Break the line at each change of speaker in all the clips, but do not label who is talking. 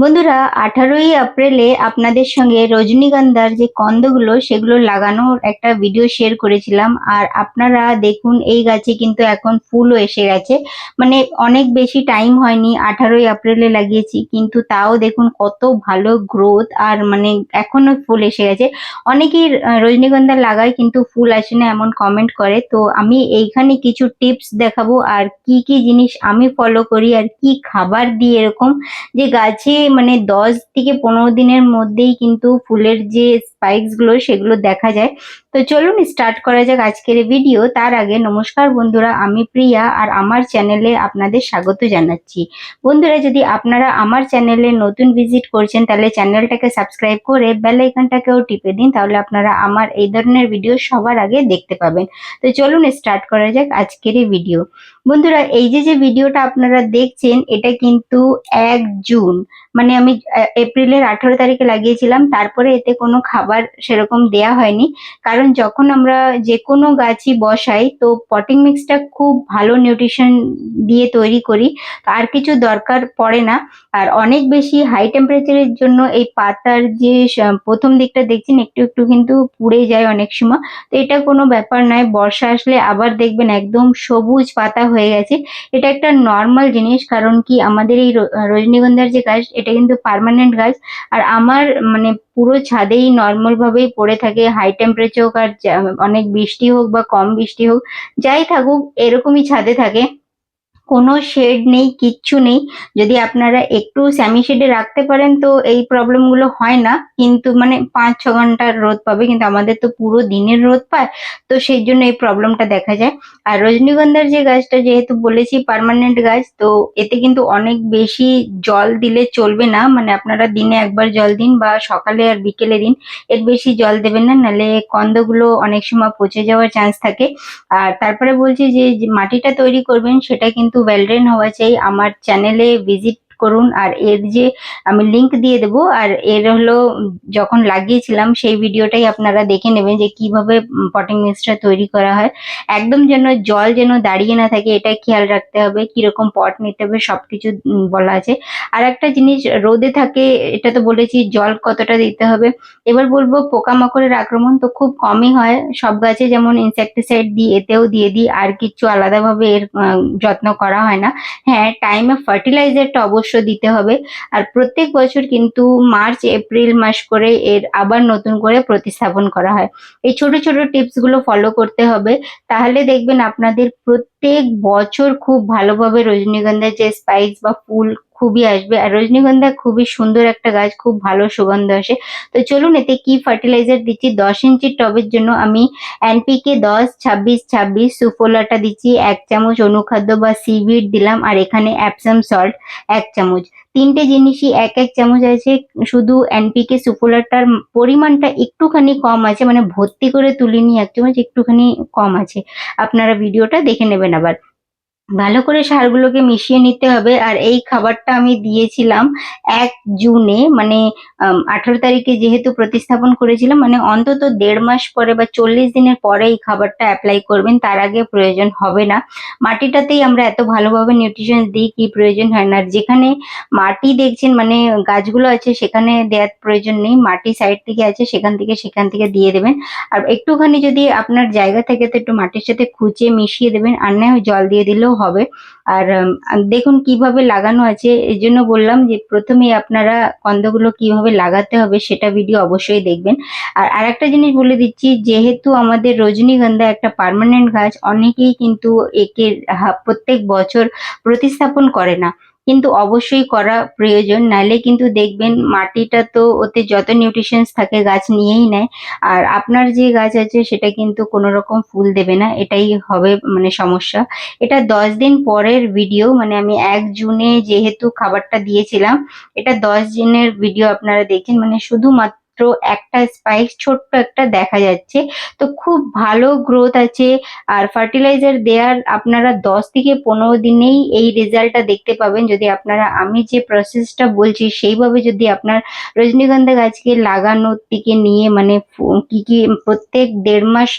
বন্ধুরা, আঠারোই এপ্রিলে আপনাদের সঙ্গে রজনীগন্ধার যে কন্দগুলো, সেগুলো লাগানোর একটা ভিডিও শেয়ার করেছিলাম। আর আপনারা দেখুন, এই গাছে কিন্তু এখন ফুলও এসে গেছে। মানে অনেক বেশি টাইম হয়নি, আঠারোই এপ্রিলে লাগিয়েছি। কিন্তু তাও দেখুন, কত ভালো গ্রোথ আর মানে এখনও ফুল এসে গেছে। অনেকেই রজনীগন্ধা লাগায় কিন্তু ফুল আসে না এমন কমেন্ট করে। তো আমি এইখানে কিছু টিপস দেখাবো, আর কি কি জিনিস আমি ফলো করি, আর কি খাবার দিই এরকম। যে গাছে মানে দশ থেকে পনেরো দিনের মধ্যেই কিন্তু ফুলের যে স্পাইকসগুলো সেগুলো দেখা যায়। তো চলুন স্টার্ট করা যাক আজকের ভিডিও তার আগে নমস্কার বন্ধুরা, আমি প্রিয়া আর আমার চ্যানেলে আপনাদের স্বাগত জানাচ্ছি। বন্ধুরা, যদি আপনারা আমার চ্যানেলে নতুন ভিজিট করছেন, তাহলে চ্যানেলটাকে সাবস্ক্রাইব করে বেল আইকনটাকেও টিপে দিন, তাহলে আপনারা আমার এই ধরনের ভিডিও সবার আগে দেখতে পাবেন। তো চলুন স্টার্ট করা যাক আজকের ভিডিও বন্ধুরা, এই যে যে ভিডিওটা আপনারা দেখছেন, এটা কিন্তু এক জুন মানে আমি এপ্রিলের আঠারো তারিখে লাগিয়েছিলাম, তারপরে এতে কোনো খাবার সেরকম দেয়া হয়নি। কারণ যখন আমরা যে কোনো গাছই বসাই, তো পটিং মিক্সটা খুব ভালো নিউট্রিশন দিয়ে তৈরি করি। আর কিছু দরকার পড়ে না। আর অনেক বেশি হাই টেম্পারেচারের জন্য এই পাতার যে প্রথম দিকটা দেখছেন, একটু একটু কিন্তু পুড়ে যায় অনেক সময়। তো এটা কোনো ব্যাপার নয়, বর্ষা আসলে আবার দেখবেন একদম সবুজ পাতা হয়ে গেছে। এটা একটা নর্মাল জিনিস, কারণ কি আমাদের এই রজনীগন্ধার যে গাছ, এটা কিন্তু পার্মানেন্ট গাছ। আর আমার মানে পুরো ছাদেই নর্মাল ভাবেই পড়ে থাকে হাই টেম্পারেচার হোক আর অনেক বৃষ্টি হোক বা কম বৃষ্টি হোক, যাই থাকুক, এরকমই ছাদে থাকে। কোনো শেড নেই, কিচ্ছু নেই। যদি আপনারা একটু স্যামি শেডে রাখতে পারেন তো এই প্রবলেমগুলো হয় না। কিন্তু মানে পাঁচ, ছ ঘণ্টার রোদ পাবে, কিন্তু আমাদের তো পুরো দিনের রোদ পায়। তো সেই জন্য এই প্রবলেমটা দেখা যায়। আর রজনীগন্ধার যে গাছটা, যেহেতু বলেছি পার্মানেন্ট গাছ, তো এতে কিন্তু অনেক বেশি জল দিলে চলবে না। মানে আপনারা দিনে একবার জল দিন বা সকালে আর বিকেলে দিন। এর বেশি জল দেবেন না নাহলে কন্দগুলো অনেক সময় পচে যাওয়ার চান্স থাকে। আর তারপরে বলছি যে মাটিটা তৈরি করবেন, সেটা কিন্তু ওয়েল ড্রেন হওয়া চাই। আমার চ্যানেলে ভিজিট করুন আর এর যে আমি লিংক দিয়ে দেবো আর এর হলো যখন লাগিয়েছিলাম সেই ভিডিওটাই আপনারা দেখে নেবেন যে কীভাবে পটিং মিক্সটা তৈরি করা হয়। একদম যেন জল যেন দাঁড়িয়ে না থাকে এটা খেয়াল রাখতে হবে কীরকম পট নিতে হবে সবকিছু উম, বলা আছে। আর একটা জিনিস রোদে থাকে এটা তো বলেছি জল কতটা দিতে হবে। এবার বলব পোকামাকড়ের আক্রমণ তো খুব কমই হয়। সব গাছে যেমন ইনসেকটিসাইড দিই এতেও দিয়ে দিই আর কিছু আলাদাভাবে এর যত্ন করা হয় না। হ্যাঁ টাইমে ফার্টিলাইজারটা অবশ্য দিতে হবে। আর প্রত্যেক বছর কিন্তু মার্চ, এপ্রিল মাস করে এর আবার নতুন করে প্রতিস্থাপন করা হয়। এই ছোট ছোট টিপসগুলো ফলো করতে হবে। তাহলে দেখবেন আপনাদের প্রত্যেক বছর খুব ভালোভাবে রজনীগন্ধার যে স্পাইস বা ফুল খুবই আসবে। আর রজনীগন্ধা খুবই সুন্দর একটা গাছ, খুব ভালো সুগন্ধ আসে। তো চলুন এতে কি ফার্টিলাইজার দিচ্ছি? দশ ইঞ্চির টবের জন্য আমি এনপিকে দশ, ছাব্বিশ ছাব্বিশ, সুফোলাটা দিচ্ছি, এক চামচ অনুখাদ্য বা সিভিড দিলাম, আর এখানে অ্যাপসাম সল্ট এক চামচ। তিনটে জিনিসই এক এক চামচ আছে। শুধু এনপিকে সুফোলাটার পরিমাণটা একটুখানি কম আছে মানে ভর্তি করে তুলিনি এক চামচ একটুখানি কম আছে। আপনারা ভিডিওটা দেখে নেবেন আবার। ভালো করে সারগুলোকে মিশিয়ে নিতে হবে। আর এই খাবারটা আমি দিয়েছিলাম এক জুনে মানে আঠারো তারিখে যেহেতু প্রতিস্থাপন করেছিলাম মানে অন্তত দেড় মাস পরে বা চল্লিশ দিনের পরে এই খাবারটা অ্যাপ্লাই করবেন, তার আগে প্রয়োজন হবে না। মাটিটাতেই আমরা এত ভালোভাবে নিউট্রিশন দিই, কি প্রয়োজন হয় না। আর যেখানে মাটি দেখছেন মানে গাছগুলো আছে, সেখানে দেওয়ার প্রয়োজন নেই। মাটি সাইড থেকে আছে, সেখান থেকে সেখান থেকে দিয়ে দেবেন। আর একটুখানি যদি আপনার জায়গা থেকে, তো একটু মাটির সাথে খুঁচে মিশিয়ে দেবেন। আর না জল দিয়ে দিলেও হবে। আর দেখুন কীভাবে লাগানো আছে। এই জন্য বললাম যে, প্রথমে আপনারা কন্দগুলো কীভাবে লাগাতে হবে সেটা ভিডিও অবশ্যই দেখবেন। আর আরেকটা জিনিস বলে দিচ্ছি, যেহেতু আমাদের রজনীগন্ধা একটা পারমানেন্ট গাছ, অনেকেই কিন্তু একে প্রত্যেক বছর প্রতিস্থাপন করে না। কিন্তু অবশ্যই করা প্রয়োজন। নাহলে কিন্তু দেখবেন মাটিটা তো ওতে যত নিউট্রিশনস থাকে গাছ নিয়েই নেয়। আর আপনার যে গাছ আছে সেটা কিন্তু কোনো রকম ফুল দেবে না, এটাই হবে মানে সমস্যা। এটা দশ দিন পরের ভিডিও মানে আমি এক জুনে যেহেতু খাবারটা দিয়েছিলাম, এটা দশ দিনের ভিডিও আপনারা দেখেন। মানে শুধুমাত্র একটা স্পাইক ছোট্ট একটা দেখা যাচ্ছে। তো খুব ভালো গ্রোথ আছে। আর ফার্টিলাইজার দেওয়ার আপনারা দশ থেকে পনেরো দিনেই এই রেজাল্টটা দেখতে পাবেন। যদি আপনারা, আমি যে প্রসেসটা বলছি, সেইভাবে যদি আপনার রজনীগন্ধা গাছকে লাগানোর দিকে নিয়ে মানে কি কি, প্রত্যেক দেড় মাস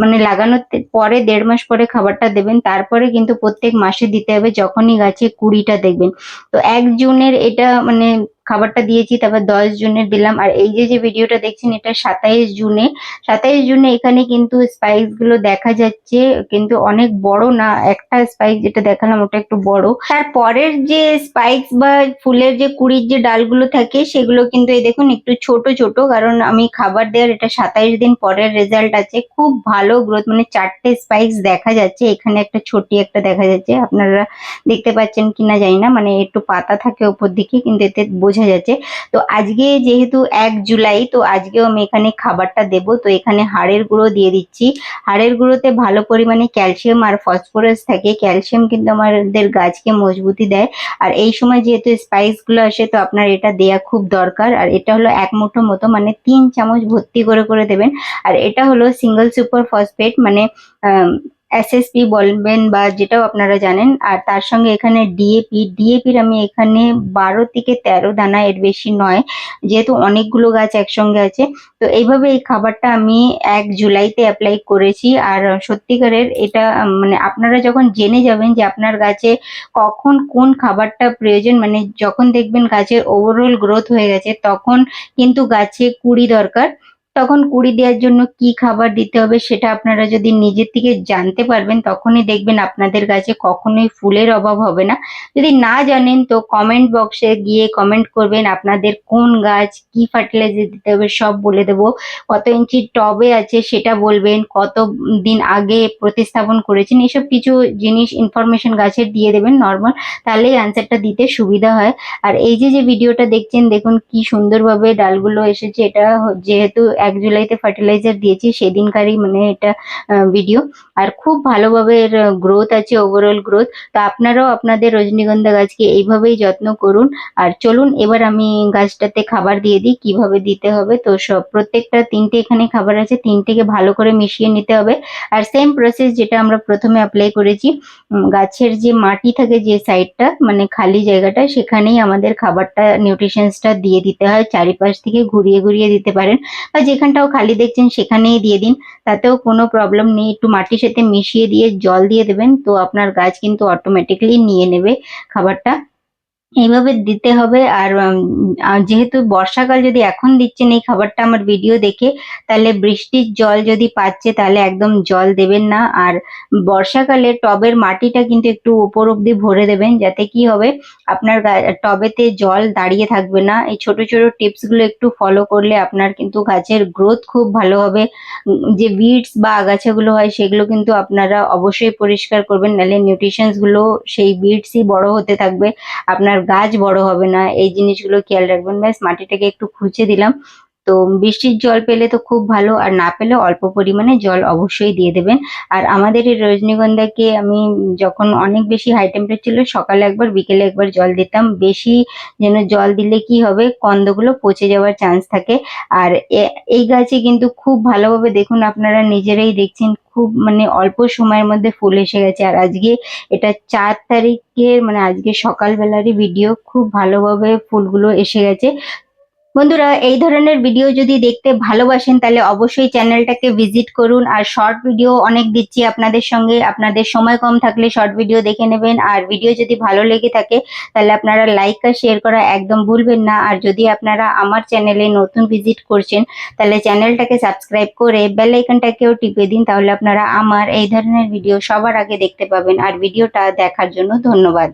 মানে লাগানোর পরে দেড় মাস পরে খাবারটা দেবেন, তারপরে কিন্তু প্রত্যেক মাসে দিতে হবে, যখনই গাছে কুড়িটা দেখবেন। তো এক জুনের এটা মানে খাবারটা দিয়েছি, তারপর দশ জনের দিলাম। আর এই যে যে ভিডিওটা দেখছেন, এটা সাতাইশ জুনে। সাতাইশ জুনে এখানে কিন্তু স্পাইসগুলো দেখা যাচ্ছে, কিন্তু অনেক বড় না, একটা স্পাইস যেটা দেখালাম, ওটা একটু বড়। তার পরের যে স্পাইস বা ফুলের যে কুড়ির যে ডালগুলো থাকে, সেগুলো কিন্তু এই দেখুন, একটু ছোট ছোট। কারণ আমি খাবার দেওয়ার এটা সাতাইশ দিন পরের রেজাল্ট আছে। খুব ভালো গ্রোথ মানে চারটে স্পাইস দেখা যাচ্ছে। এখানে একটা ছোটি একটা দেখা যাচ্ছে। আপনারা দেখতে পাচ্ছেন কিনা জানি না মানে একটু পাতা থাকে ওপর দিকে, কিন্তু এতে বোঝা যাচ্ছে। তো আজকে যেহেতু এক জুলাই, তো আজকেও আমি এখানে খাবারটা দেব। তো এখানে হাড়ের গুঁড়ো দিয়ে দিচ্ছি। হাড়ের গুঁড়োতে ভালো পরিমাণে ক্যালসিয়াম আর ফসফরাস থাকে। ক্যালসিয়াম কিন্তু আমাদের গাছকে মজবুতি দেয়। আর এই সময় যেহেতু স্পাইসগুলো আসে, তো আপনার এটা দেয়া খুব দরকার। আর এটা হলো এক মুঠো মতো মানে তিন চামচ ভর্তি করে করে দেবেন। আর এটা হলো সিঙ্গেল সুপার ফসফেট মানে এসএসপি বলবেন বা যেটাও আপনারা জানেন, আর তার সঙ্গে এখানে ডিএপি ডিএপির আমি এখানে বারো থেকে তেরো দানা এর বেশি নয়, যেহেতু অনেকগুলো গাছ একসঙ্গে আছে। তো এইভাবে এই খাবারটা আমি এক জুলাইতে অ্যাপ্লাই করেছি, আর সত্যিকারের এটা মানে আপনারা যখন জেনে যাবেন যে আপনার গাছে কখন কোন খাবারটা প্রয়োজন মানে যখন দেখবেন গাছের ওভারঅল গ্রোথ হয়ে গেছে, তখন কিন্তু গাছে কুড়ি দরকার। তখন কুড়ি দেওয়ার জন্য কি খাবার দিতে হবে সেটা আপনারা যদি নিজের থেকে জানতে পারবেন, তখনই দেখবেন আপনাদের গাছে কখনোই ফুলের অভাব হবে না। যদি না জানেন তো কমেন্ট বক্সে গিয়ে কমেন্ট করবেন, আপনাদের কোন গাছ, কি ফার্টিলাইজার দিতে হবে সব বলে দেবো। কত ইঞ্চি টবে আছে সেটা বলবেন, কত দিন আগে প্রতিস্থাপন করেছেন, এসব কিছু জিনিস ইনফরমেশন গাছের দিয়ে দেবেন নর্মাল তাহলেই অ্যান্সারটা দিতে সুবিধা হয়। আর এই যে যে ভিডিওটা দেখছেন, দেখুন কি সুন্দরভাবে ডালগুলো এসেছে, এটা যেহেতু এক জুলাইতে ফার্টিলাইজার দিয়েছি, সেদিনকারই মানে এটা ভিডিও আর খুব ভালোভাবে এর গ্রোথ আছে ওভারঅল গ্রোথ তো আপনারাও আপনাদের রজনীগন্ধা গাছকে এইভাবেই যত্ন করুন। আর চলুন, এবার আমি গাছটাতে খাবার দিয়ে দিই, কীভাবে দিতে হবে। তো সব, প্রত্যেকটা তিনটে এখানে খাবার আছে, তিনটেকে ভালো করে মিশিয়ে নিতে হবে। আর সেম প্রসেস যেটা আমরা প্রথমে অ্যাপ্লাই করেছি গাছের যে মাটি থাকে যে সাইডটা মানে খালি জায়গাটা, সেখানেই আমাদের খাবারটা নিউট্রিশনসটা দিয়ে দিতে হয়। চারিপাশ থেকে ঘুরিয়ে ঘুরিয়ে দিতে পারেন। বা যেখানটাও খালি দেখছেন, সেখানেই দিয়ে দিন। তাতেও কোনো প্রবলেম নেই। একটু মাটির সাথে মিশিয়ে দিয়ে জল দিয়ে দেবেন, তো আপনার গাছ কিন্তু অটোমেটিকলি নিয়ে নেবে খাবারটা। এইভাবে দিতে হবে। আর যেহেতু বর্ষাকাল যদি এখন দিচ্ছেন এই খাবারটা আমার ভিডিও দেখে, তাহলে বৃষ্টির জল যদি পাচ্ছে তাহলে একদম জল দেবেন না। আর বর্ষাকালে টবের মাটিটা কিন্তু একটু উপর অব্দি ভরে দেবেন, যাতে কি হবে, আপনার টবেতে জল দাঁড়িয়ে থাকবে না। এই ছোট ছোট টিপসগুলো একটু ফলো করলে আপনার কিন্তু গাছের গ্রোথ খুব ভালো হবে। যে বিটস বা আগাছাগুলো হয় সেগুলো কিন্তু আপনারা অবশ্যই পরিষ্কার করবেন। নাহলে নিউট্রিশনসগুলো সেই বিটসই বড় হতে থাকবে। আপনার গাছ বড় হবে না এই জিনিসগুলো খেয়াল রাখবেন। ব্যাস মাটিটাকে একটু খুঁচে দিলাম। তো বৃষ্টির জল পেলে তো খুব ভালো, আর না পেলে অল্প পরিমাণে জল অবশ্যই দিয়ে দেবেন। আর আমাদের এই রজনীগন্ধাকে আমি যখন অনেক বেশি হাই টেম্পারেচার ছিল, সকালে একবার, বিকেলে একবার জল দিতাম। বেশি যেন জল দিলে কি হবে, কন্দগুলো পচে যাওয়ার চান্স থাকে। আর এই গাছে কিন্তু খুব ভালোভাবে দেখুন আপনারা নিজেরাই দেখছেন, খুব মানে অল্প সময়ের মধ্যে ফুল এসে গেছে। আর আজকে এটা চার তারিখের মানে আজকে সকালবেলারই ভিডিও খুব ভালোভাবে ফুলগুলো এসে গেছে। বন্ধুরা, এই ধরনের ভিডিও যদি দেখতে ভালোবাসেন, তাহলে অবশ্যই চ্যানেলটাকে ভিজিট করুন। আর শর্ট ভিডিও অনেক দিচ্ছি আপনাদের সঙ্গে। আপনাদের সময় কম থাকলে শর্ট ভিডিও দেখে নেবেন। আর ভিডিও যদি ভালো লেগে থাকে, তাহলে আপনারা লাইক আর শেয়ার করা একদম ভুলবেন না। আর যদি আপনারা আমার চ্যানেলে নতুন ভিজিট করছেন, তাহলে চ্যানেলটাকে সাবস্ক্রাইব করে বেল আইকনটাকেও টিপে দিন। তাহলে আপনারা আমার এই ধরনের ভিডিও সবার আগে দেখতে পাবেন। আর ভিডিওটা দেখার জন্য ধন্যবাদ।